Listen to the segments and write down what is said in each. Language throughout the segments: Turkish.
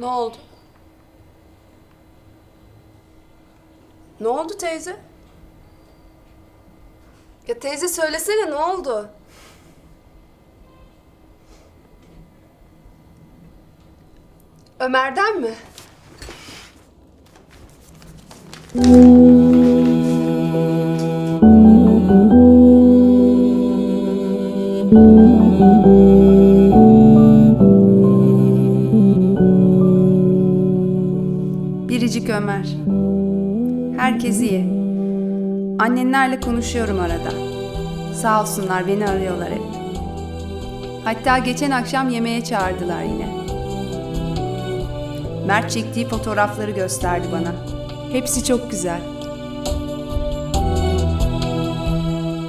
Ne oldu? Ne oldu teyze? Ya teyze söylesene ne oldu? Ömer'den mi? Biricik Ömer. Herkes iyi. Annenlerle konuşuyorum arada. Sağ olsunlar beni arıyorlar hep. Hatta geçen akşam yemeğe çağırdılar yine. Mert çektiği fotoğrafları gösterdi bana. Hepsi çok güzel.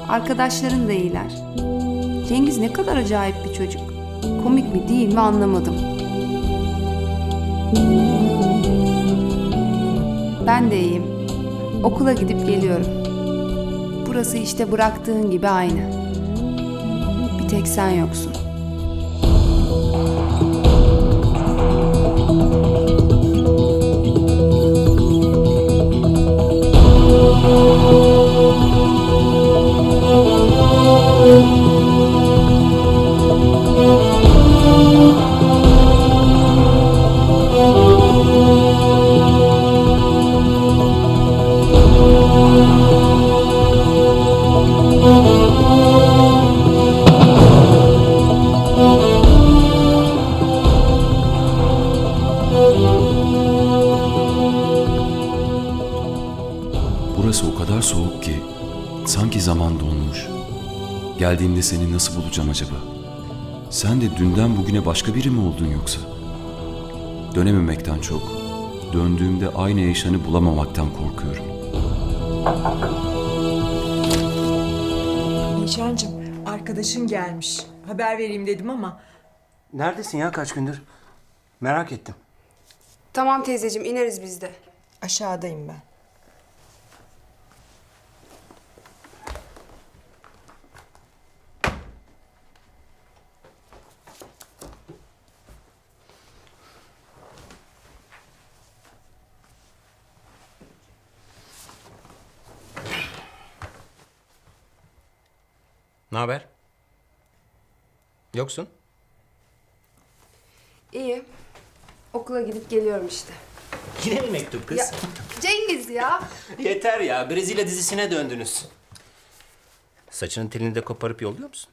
Arkadaşların da iyiler. Cengiz ne kadar acayip bir çocuk. Komik mi değil mi anlamadım. Ben de iyiyim. Okula gidip geliyorum. Burası işte bıraktığın gibi aynı. Bir tek sen yoksun. Burası o kadar soğuk ki sanki zaman donmuş. Geldiğimde seni nasıl bulacağım acaba? Sen de dünden bugüne başka biri mi oldun yoksa? Dönememekten çok, döndüğümde aynı yaşanı bulamamaktan korkuyorum. Nişancım, arkadaşın gelmiş. Haber vereyim dedim ama Neredesin ya kaç gündür? Merak ettim. Tamam teyzeciğim ineriz biz de. aşağıdayım ben. Ne haber? Yoksun? İyi. Okula gidip geliyorum işte. Yine mi mektup kız? Ya Cengiz ya. Yeter ya Brezilya dizisine döndünüz. Saçının telini de koparıp yolluyor musun?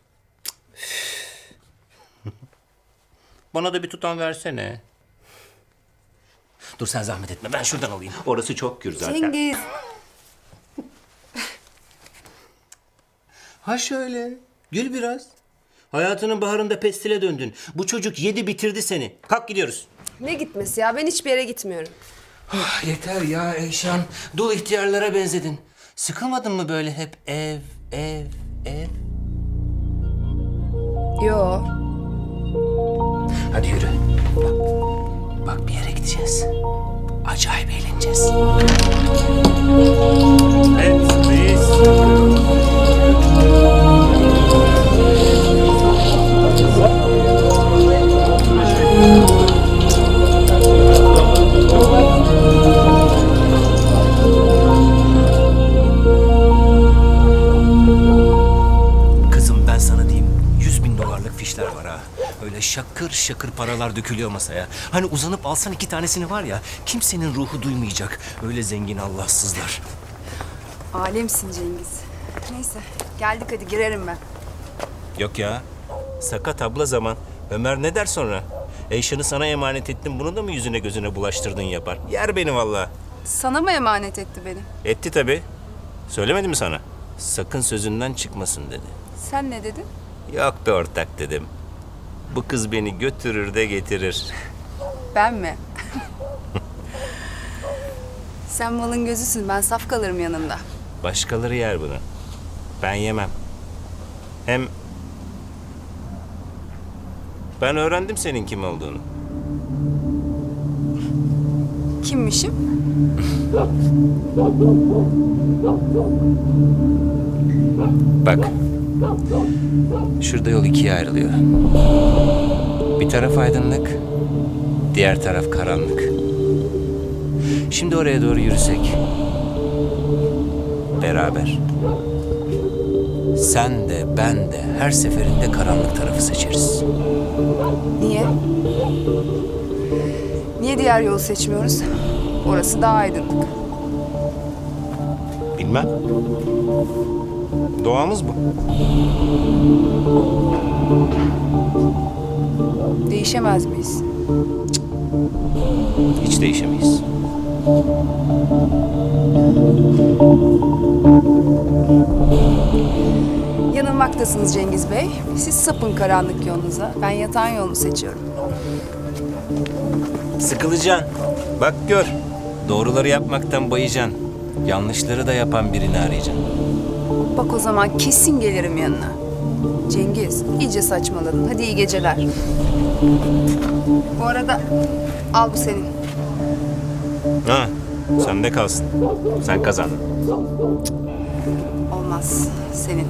Bana da bir tutan versene. Dur sen zahmet etme ben şuradan alayım. Orası çok gür zaten. Cengiz. Ha şöyle. Gül biraz. Hayatının baharında pestile döndün. Bu çocuk yedi bitirdi seni. Kalk gidiyoruz. Ne gitmesi ya? Ben hiçbir yere gitmiyorum. Ah, yeter ya Eyşan. Dul ihtiyarlara benzedin. Sıkılmadın mı böyle hep ev, ev, ev? Yo. Hadi yürü. Bak, bak bir yere gideceğiz. Acayip eğleneceğiz. Evet, biz. Şakır şakır paralar dökülüyor masaya. Hani uzanıp alsan iki tanesini var ya kimsenin ruhu duymayacak. Öyle zengin Allahsızlar. Alemsin Cengiz. Neyse geldik hadi girerim ben. Yok ya. Sakat abla zaman. Ömer ne der sonra? Eyşan'ı sana emanet ettim. Bunu da mı yüzüne gözüne bulaştırdın yapar? Yer beni valla. Sana mı emanet etti beni? Etti tabi. Söylemedi mi sana? Sakın sözünden çıkmasın dedi. Sen ne dedin? Yok be ortak dedim. Bu kız beni götürür de getirir. Ben mi? Sen malın gözüsün ben saf kalırım yanında. Başkaları yer bunu. Ben yemem. Hem ben öğrendim senin kim olduğunu. Kimmişim? Bak. Şurada yol ikiye ayrılıyor. Bir taraf aydınlık, Diğer taraf karanlık. Şimdi oraya doğru yürüsek. Beraber. Sen de ben de her seferinde karanlık tarafı seçeriz. Niye? Niye diğer yolu seçmiyoruz? Orası daha aydınlık. Bilmem. Doğamız bu. Değişemez miyiz? Hiç değişemeyiz. Yanılmaktasınız Cengiz Bey. Siz sapın karanlık yolunuza. Ben yatan yolunu seçiyorum. Sıkılacaksın. Bak gör. Doğruları yapmaktan bayacaksın. Yanlışları da yapan birini arayacaksın. Bak o zaman kesin gelirim yanına. Cengiz, iyice saçmaladın. Hadi iyi geceler. Bu arada al bu senin. Ha, sende kalsın. Sen kazandın. Olmaz, senin.